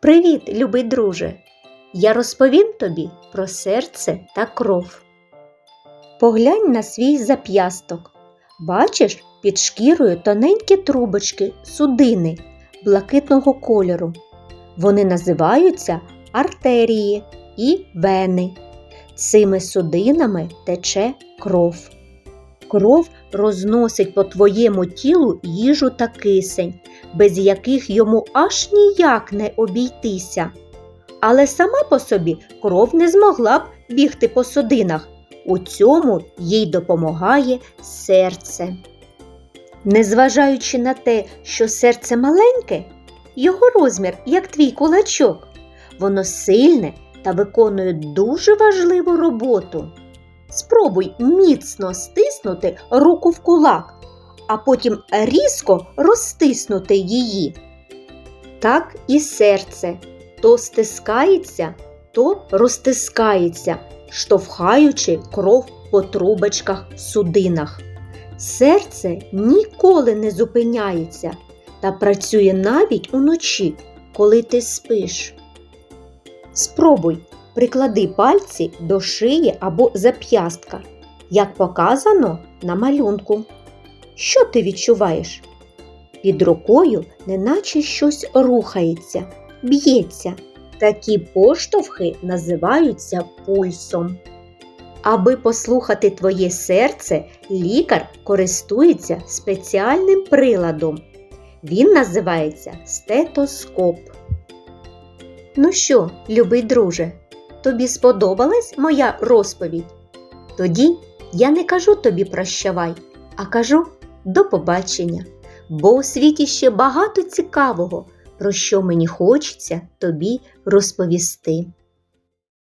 Привіт, любий друже! Я розповім тобі про серце та кров. Поглянь на свій зап'ясток. Бачиш під шкірою тоненькі трубочки судини блакитного кольору. Вони називаються артерії і вени. Цими судинами тече кров. Кров розносить по твоєму тілу їжу та кисень, без яких йому аж ніяк не обійтися. Але сама по собі кров не змогла б бігти по судинах. У цьому їй допомагає серце. Незважаючи на те, що серце маленьке, його розмір, як твій кулачок, воно сильне та виконує дуже важливу роботу. Спробуй міцно стиснути руку в кулак, а потім різко розтиснути її. Так і серце то стискається, то розтискається, штовхаючи кров по трубочках судинах. Серце ніколи не зупиняється та працює навіть уночі, коли ти спиш. Спробуй приклади пальці до шиї або зап'ястка, як показано на малюнку. Що ти відчуваєш? Під рукою неначе щось рухається, б'ється. Такі поштовхи називаються пульсом. Аби послухати твоє серце, лікар користується спеціальним приладом. Він називається стетоскоп. Ну що, любий друже, тобі сподобалась моя розповідь? Тоді я не кажу тобі прощавай, а кажу до побачення, бо у світі ще багато цікавого, про що мені хочеться тобі розповісти.